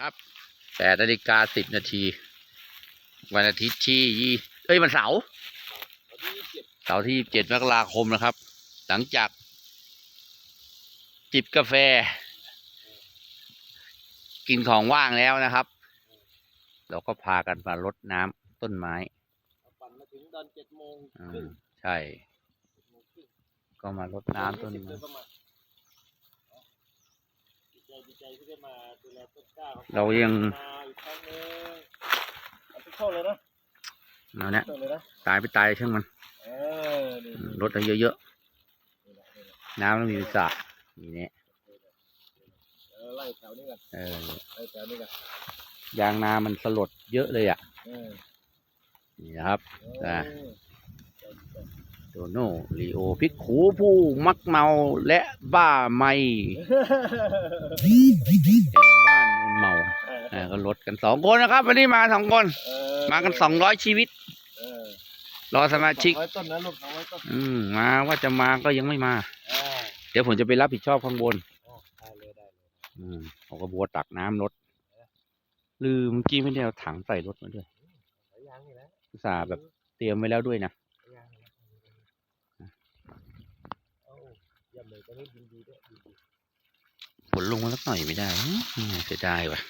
ครับแปดนาฬิกาสิบนาที วันอาทิตย์ที่ยี่เอ้ยวันเสาร์เสาร์ที่เจ็ดมกราคมนะครับ หลังจาก จิบกาแฟ กินของว่างแล้วนะครับ เราก็พากันมารดน้ำต้นไม้ปั่นมาถึงตอนเจ็ดโมงอืครึ่มงใช่โมงครึ่งก็มารดน้ำต้นยี่สิบไม้โดยประมาณดีใจดีใจที่ได้มาดูแลต้นกล้าของเรายังมาอีกครั้งหนึงเอาทุกข้อเลยนะเอาเนี่ยต้นเลยนะตายไปตายช่างมันเออนี่อืมรดให้เยอะนี่นะนี่นะๆน้ำต้องมีสระนี่เนี่ยเออไล่แถวนี้กันเออไล่แถวนี้กันยางนามันสลดเยอะเลยอะเออนี่นะครับ เออะอ โดโน่ลีโอพิกขูผู้มักเมาและบ้าไม่แห่งบ้านมูลเมาเออก็ลดกันสองคนนะครับ วันนี้มาสองคนเออมากันสองร้อยชีวิตเออรอสมาชิกสองร้อยต้นนะลูกสองร้อยต้นอืมมาว่าจะมาก็ยังไม่มาอ่าเดี๋ยวผมจะไปรับผิดชอบข้างบนได้เลยได้เลยอืมเอากระบัวตักน้ำรถลืมเมื่อกี้ไม่ได้เอาถังใส่รถมาด้วยสายยางนี่แหละอุตส่าห์แบบเตรียมไว้แล้วด้วยนะ ฝนลงมาสักหน่อยไม่ได้เสียดายว่ะ